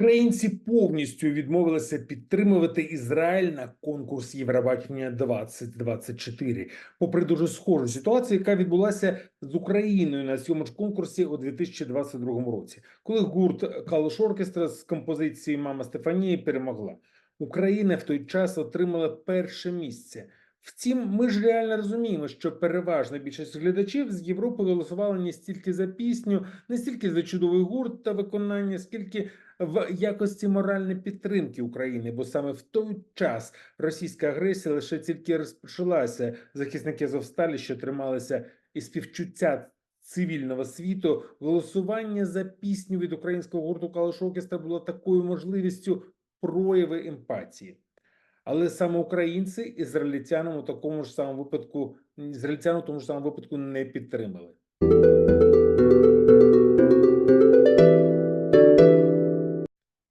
Українці повністю відмовилися підтримувати Ізраїль на конкурс Євробачення 2024. Попри дуже схожу ситуацію, яка відбулася з Україною на цьому ж конкурсі у 2022 році, коли гурт Калуш Оркестра з композицією Мама Стефанії перемогла. Україна в той час отримала перше місце. Втім, ми ж реально розуміємо, що переважна більшість глядачів з Європи голосувала не стільки за пісню, не стільки за чудовий гурт та виконання, скільки в якості моральної підтримки України, бо саме в той час російська агресія лише тільки розпочалася. Захисники Зовсталі, що трималися і співчуття цивільного світу, голосування за пісню від українського гурту Калош Оркестра було такою можливістю прояви емпатії. Але саме українці ізраїльтянам у такому ж самому випадку ізраїльтян тому ж самому випадку не підтримали.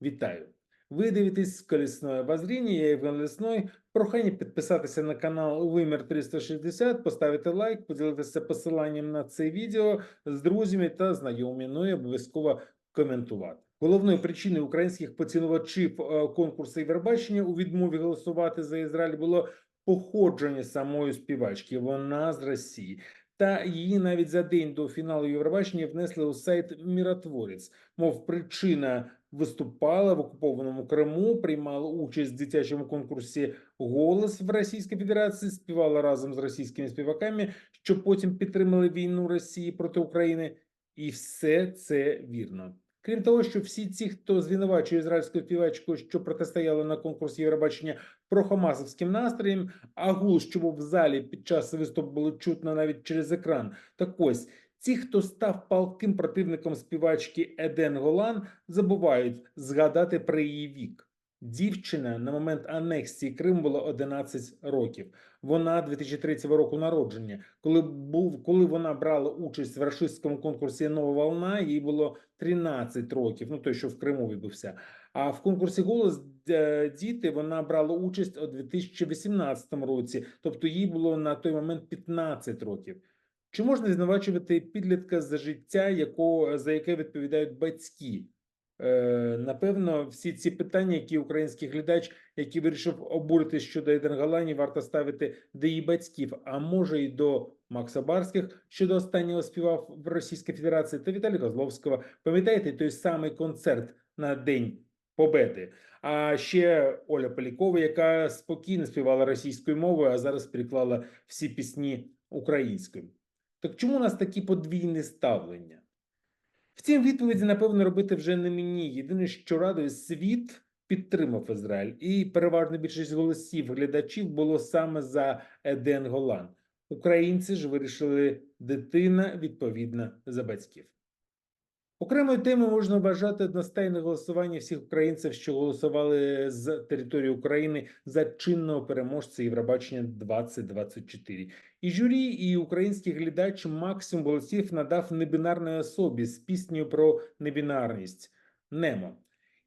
Вітаю! Ви дивитесь колісне обозріння, я Євген Лесной. Прохання підписатися на канал Вимір 360, поставити лайк, поділитися посиланням на це відео з друзями та знайомими, ну і обов'язково коментувати. Головною причиною українських поцінувачів е, конкурсу Євробачення у відмові голосувати за Ізраїль було походження самої співачки. Вона з Росії. Та її навіть за день до фіналу Євробачення внесли у сайт Міротворець. Мов причина виступала в окупованому Криму, приймала участь в дитячому конкурсі Голос в Російській Федерації, співала разом з російськими співаками, що потім підтримали війну Росії проти України, і все це вірно. Крім того, що всі ці, хто звинувачує ізраїльську співачку, що протистояли на конкурсі Євробачення про хамасовським настроєм, а гул, що був в залі під час виступу було чутно навіть через екран. Так ось ті, хто став палким противником співачки Еден Голан, забувають згадати про її вік. Дівчина на момент анексії Криму було 11 років. Вона 2003 року народження. Коли був, коли вона брала участь в рашистському конкурсі Нова волна, їй було 13 років. Ну той, що в Криму відбувся. А в конкурсі голос е, діти вона брала участь у 2018 році, тобто їй було на той момент 15 років. Чи можна звинувачувати підлітка за життя, якого за яке відповідають батьки? Е, Напевно, всі ці питання, які український глядач, який вирішив обуритись щодо Едергалані, варто ставити до її батьків, а може й до Макса Барських, що до останнього співав в Російській Федерації, та Віталія Козловського. Пам'ятаєте той самий концерт на День Победи? А ще Оля Полякова, яка спокійно співала російською мовою, а зараз переклала всі пісні українською. Так чому у нас такі подвійні ставлення? Втім, відповіді, напевно, робити вже не мені. Єдине, що радує, світ підтримав Ізраїль, і переважна більшість голосів глядачів було саме за Еден Голан. Українці ж вирішили дитина відповідна за батьків. Окремою темою можна вважати одностайне голосування всіх українців, що голосували з території України за чинного переможця Євробачення 2024. І журі, і український глядач максимум голосів надав небінарної особі з піснею про небінарність Немо.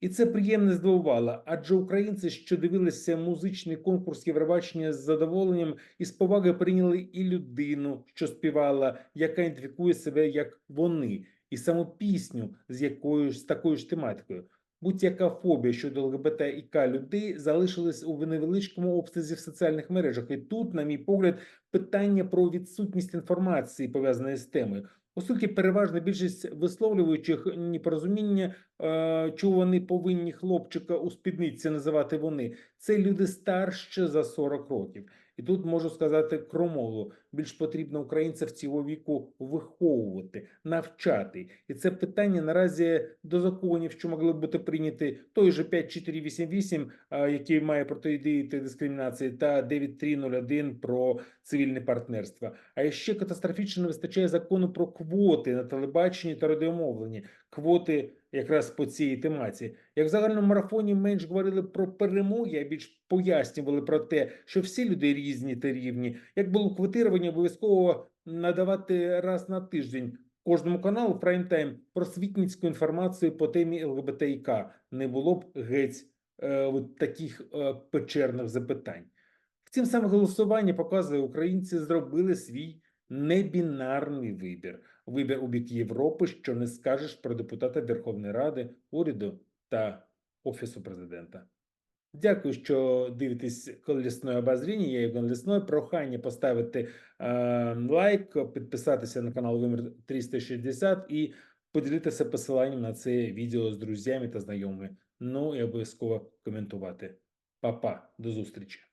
І це приємно здивувало, адже українці, що дивилися музичний конкурс Євробачення з задоволенням і з повагою прийняли і людину, що співала, яка ідентифікує себе як вони, і саму пісню з якою з такою ж тематикою. Будь-яка фобія щодо ЛГБТ і К людей залишилась у невеличкому обсязі в соціальних мережах. І тут, на мій погляд, питання про відсутність інформації пов'язаної з темою. Оскільки переважна більшість висловлюючих непорозуміння, е, чого вони повинні хлопчика у спідниці називати вони, це люди старше за 40 років. І тут можу сказати кромолу. Більш потрібно українців цього віку виховувати, навчати. І це питання наразі до законів, що могли б бути прийняті той же 5488, а, який має протидіяти дискримінації, та 9301 про цивільне партнерство. А ще катастрофічно не вистачає закону про квоти на телебаченні та радіомовленні. Квоти якраз по цій тематі. Як в загальному марафоні менш говорили про перемоги, а більш пояснювали про те, що всі люди різні та рівні. Як було квотировання, обов'язково надавати раз на тиждень кожному каналу прайм-тайм просвітницьку інформацію по темі ЛГБТІК. Не було б геть е, от таких е, печерних запитань. Втім, саме голосування показує, українці зробили свій небінарний вибір. Вибір у бік Європи, що не скажеш про депутата Верховної Ради, уряду та Офісу президента. Дякую, що дивитесь колісне обозріння. Я Євген Лісной. Прохання поставити е, лайк, підписатися на канал Вимір 360 і поділитися посиланням на це відео з друзями та знайомими. Ну і обов'язково коментувати. Па-па, до зустрічі.